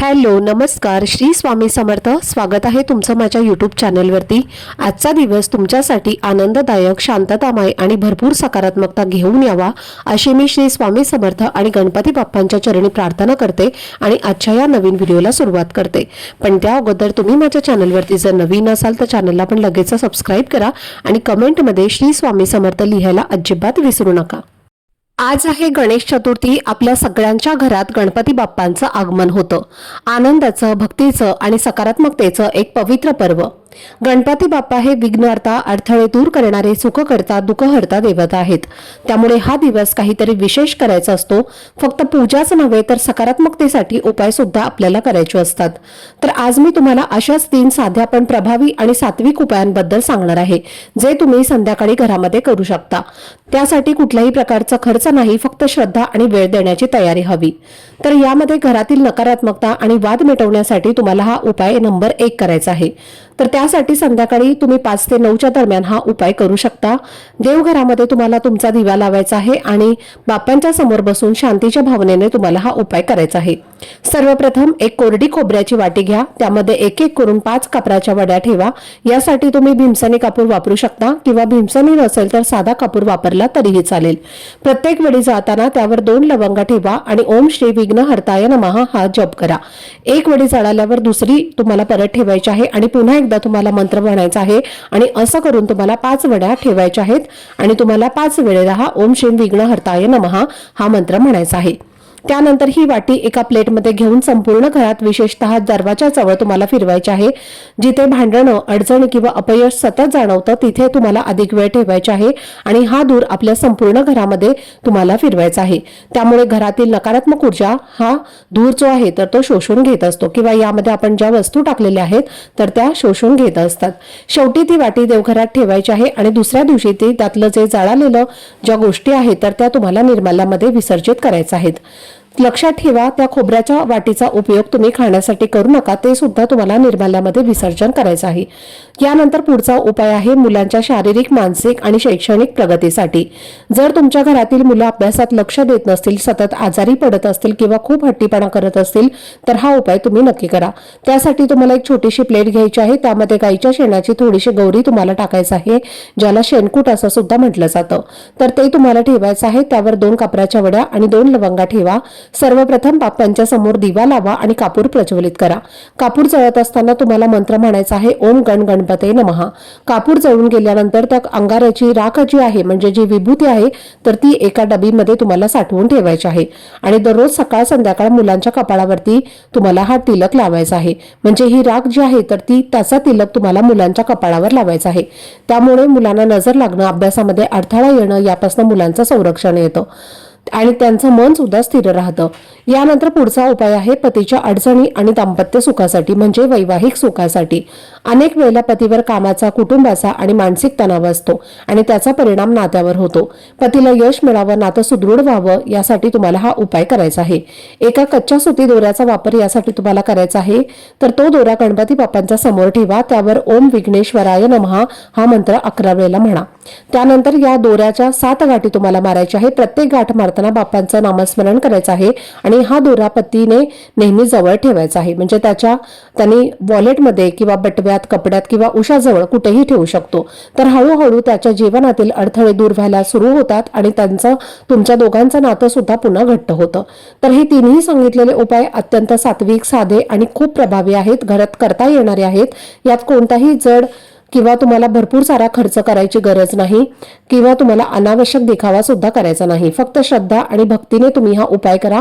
Hello नमस्कार. श्री स्वामी समर्थ. स्वागत आहे तुमचं माझ्या यूट्यूब चॅनलवरती आजचा दिवस तुमच्यासाठी आनंददायक शांततामय आणि भरपूर सकारात्मकता घेऊन यावा अशी मी श्री स्वामी समर्थ आणि गणपती बाप्पांच्या चरणी प्रार्थना करते आणि आजच्या या नवीन व्हिडिओला सुरुवात करते. पण त्या अगोदर तुम्ही माझ्या चॅनलवरती जर नवीन असाल तर चॅनलला पण लगेच सबस्क्राईब करा आणि कमेंटमध्ये श्री स्वामी समर्थ लिहायला अजिबात विसरू नका. आज आहे गणेश चतुर्थी. आपल्या सगळ्यांच्या घरात गणपती बाप्पांचं आगमन होतं. आनंदाचं भक्तीचं आणि सकारात्मकतेचं एक पवित्र पर्व. गणपती बाप्पा हे विघ्नहर्ता अडथळे दूर करणारे सुखकर्ता दुःखहर्ता देवता आहेत. त्यामुळे हा दिवस काहीतरी विशेष करायचा असतो. फक्त पूजाच नव्हे तर सकारात्मकतेसाठी उपाय सुद्धा आपल्याला करायचे असतात. तर आज मी तुम्हाला अशाच तीन साध्या पण प्रभावी आणि सात्विक उपायांबद्दल सांगणार आहे जे तुम्ही संध्याकाळी घरामध्ये करू शकता. त्यासाठी कुठल्याही प्रकारचा खर्च नाही फक्त श्रद्धा आणि वेळ देण्याची तयारी हवी. तर यामध्ये घरातील नकारात्मकता आणि वाद मिटवण्यासाठी तुम्हाला हा उपाय नंबर एक करायचा आहे. तर त्यासाठी संध्याकाळी तुम्ही पाच ते नऊच्या दरम्यान हा उपाय करू शकता. देवघरामध्ये तुम्हाला तुमचा दिवा लावायचा आहे आणि बाप्पांच्या समोर बसून शांतीच्या भावनेने तुम्हाला हा उपाय करायचा आहे. सर्वप्रथम एक कोरडी खोबऱ्याची वाटी घ्या. त्यामध्ये एक एक करून पाच कापराच्या वड्या ठेवा. यासाठी तुम्ही भीमसनी कापूर वापरू शकता किंवा भीमसनी नसेल तर साधा कापूर वापरला तरीही चालेल. प्रत्येक वेळी जाताना त्यावर दोन लवंगा ठेवा आणि ओम श्री विघ्न हरताय नमहा हा जप करा. एक वेळी जळाल्यावर दुसरी तुम्हाला परत ठेवायची आहे आणि पुन्हा एकदा तुम्हाला मंत्र म्हणायचा आहे आणि असं करून तुम्हाला पाच वड्या ठेवायच्या आहेत आणि तुम्हाला पाच वेळेला हा ओम श्री विघ्न हरताय नमहा हा मंत्र म्हणायचा आहे. त्यानंतर ही वाटी एका प्लेटमध्ये घेऊन संपूर्ण घरात विशेषतः दरवाजा जवळ तुम्हाला फिरवायचे आहे. जिथे भांडणं अडचणी किंवा अपयश सतत जाणवतं तिथे तुम्हाला अधिक वेळ ठेवायचा आहे आणि हा दूर आपल्या संपूर्ण घरामध्ये तुम्हाला फिरवायचा आहे. त्यामुळे घरातील नकारात्मक ऊर्जा हा धूर जो आहे तर तो शोषून घेत असतो किंवा यामध्ये आपण ज्या वस्तू टाकलेल्या आहेत तर त्या शोषून घेत असतात. शेवटी ती वाटी देवघरात ठेवायची आहे आणि दुसऱ्या दिवशी ती त्यातलं जे जळालेलं ज्या गोष्टी आहेत तर त्या तुम्हाला निर्माल्यामध्ये विसर्जित करायच्या आहेत. लक्षात ठेवा त्या खोबऱ्याच्या वाटीचा उपयोग तुम्ही खाण्यासाठी करू नका ते सुद्धा तुम्हाला निर्माल्यामध्ये विसर्जन करायचं आहे. यानंतर पुढचा उपाय आहे मुलांच्या शारीरिक मानसिक आणि शैक्षणिक प्रगतीसाठी. जर तुमच्या घरातील मुलं अभ्यासात लक्ष देत नसतील सतत आजारी पडत असतील किंवा खूप हट्टीपणा करत असतील तर हा उपाय तुम्ही नक्की करा. त्यासाठी तुम्हाला एक छोटीशी प्लेट घ्यायची आहे त्यामध्ये गाईच्या शेणाची थोडीशी गौरी तुम्हाला टाकायचं आहे ज्याला शेणकूट असं सुद्धा म्हटलं जातं. तर ते तुम्हाला ठेवायचं आहे त्यावर दोन कापराच्या वड्या आणि दोन लवंगा ठेवा. सर्वप्रथम बाप्पांच्या समोर दिवा लावा आणि कापूर प्रज्वलित करा. कापूर जळत असताना तुम्हाला मंत्र म्हणायचा आहे ओम गण गणपते नमहा कापूर जळून गेल्यानंतर त्या अंगाराची राख जी आहे म्हणजे जी विभूती आहे तर ती एका डबीमध्ये तुम्हाला साठवून ठेवायची आहे. आणि दररोज सकाळ संध्याकाळ मुलांच्या कपाळावरती तुम्हाला हा तिलक लावायचा आहे. म्हणजे ही राख जी आहे तर ती त्याचा तिलक तुम्हाला मुलांच्या कपाळावर लावायचा आहे. त्यामुळे मुलांना नजर लागणं अभ्यासामध्ये अडथळा येणं यापासून मुलांचं संरक्षण येतं. आणि त्यांचं मन सुद्धा स्थिर राहतं. यानंतर पुढचा उपाय आहे पतीच्या अडचणी आणि दाम्पत्य सुखासाठी म्हणजे वैवाहिक सुखासाठी. अनेक वेळेला पतीवर कामाचा कुटुंबाचा आणि मानसिक तणाव असतो आणि त्याचा परिणाम नात्यावर होतो. पतीला यश मिळावं नातं सुदृढ व्हावं यासाठी तुम्हाला हा उपाय करायचा आहे. एका कच्च्या सुती दोऱ्याचा वापर यासाठी तुम्हाला करायचा आहे. तर तो दोरा गणपती बाप्पांचा समोर ठेवा. त्यावर ओम विघ्नेश्वराय नमहा हा मंत्र अकरा वेळेला म्हणा. त्यानंतर या दोऱ्याच्या सात गाठी तुम्हाला मारायच्या आहे प्रत्येक गाठ मारताना बाप्पांचं नामस्मरण करायचं आहे आणि हा दोरा पतीने नेहमी जवळ ठेवायचा आहे. म्हणजे त्याच्या त्यांनी वॉलेटमध्ये किंवा बटव्यात कपड्यात किंवा उशाजवळ कुठेही ठेवू शकतो. तर हळूहळू त्याच्या जीवनातील अडथळे दूर व्हायला सुरू होतात आणि त्यांचं तुमच्या दोघांचं नातं सुद्धा पुन्हा घट्ट होतं. तर हे तिन्ही सांगितलेले उपाय अत्यंत सात्विक साधे आणि खूप प्रभावी आहेत घरात करता येणारे आहेत. यात कोणताही जड किंवा तुम्हाला भरपूर सारा खर्च करायची गरज नाही किंवा तुम्हाला अनावश्यक देखावा सुद्धा करायचा नाही. फक्त श्रद्धा आणि भक्तीने तुम्ही हा उपाय करा.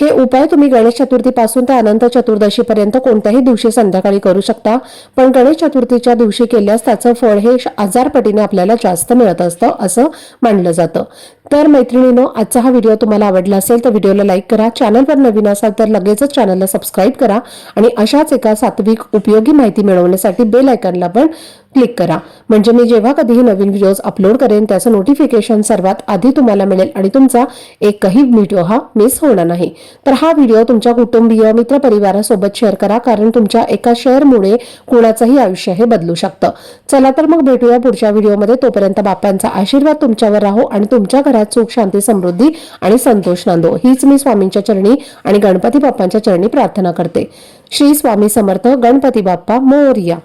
हे उपाय तुम्ही गणेश चतुर्थीपासून ते अनंत चतुर्दशीपर्यंत कोणत्याही दिवशी संध्याकाळी करू शकता. पण गणेश चतुर्थीच्या दिवशी केल्यास त्याचं फळ हे आजारपटीने आपल्याला जास्त मिळत असतं असं मानलं जातं. तर मैत्रिणीनो आजचा हा व्हिडिओ तुम्हाला आवडला असेल तर व्हिडिओला लाईक करा. चॅनलवर नवीन असाल तर लगेचच चॅनलला सबस्क्राईब करा. आणि अशाच एका सात्विक उपयोगी माहिती मिळवण्यासाठी बेल आयकनला पण क्लिक करा. म्हणजे मी जेव्हा कधीही नवीन व्हिडिओज अपलोड करेन त्याचं नोटिफिकेशन सर्वात आधी तुम्हाला मिळेल आणि तुमचा एकही व्हिडिओ हा मिस होणार नाही. तर हा व्हिडिओ तुमच्या कुटुंबीय मित्रपरिवारासोबत शेअर करा कारण तुमच्या एका शेअरमुळे कुणाचंही आयुष्य हे बदलू शकतं. चला तर मग भेटूया पुढच्या व्हिडिओमध्ये तोपर्यंत बाप्पांचा आशीर्वाद तुमच्यावर राहो आणि तुमच्या घरात सुख शांती समृद्धी आणि संतोष नांदो. हीच मी स्वामींच्या चरणी आणि गणपती बाप्पांच्या चरणी प्रार्थना करते. श्री स्वामी समर्थ गणपती बाप्पा मोरया.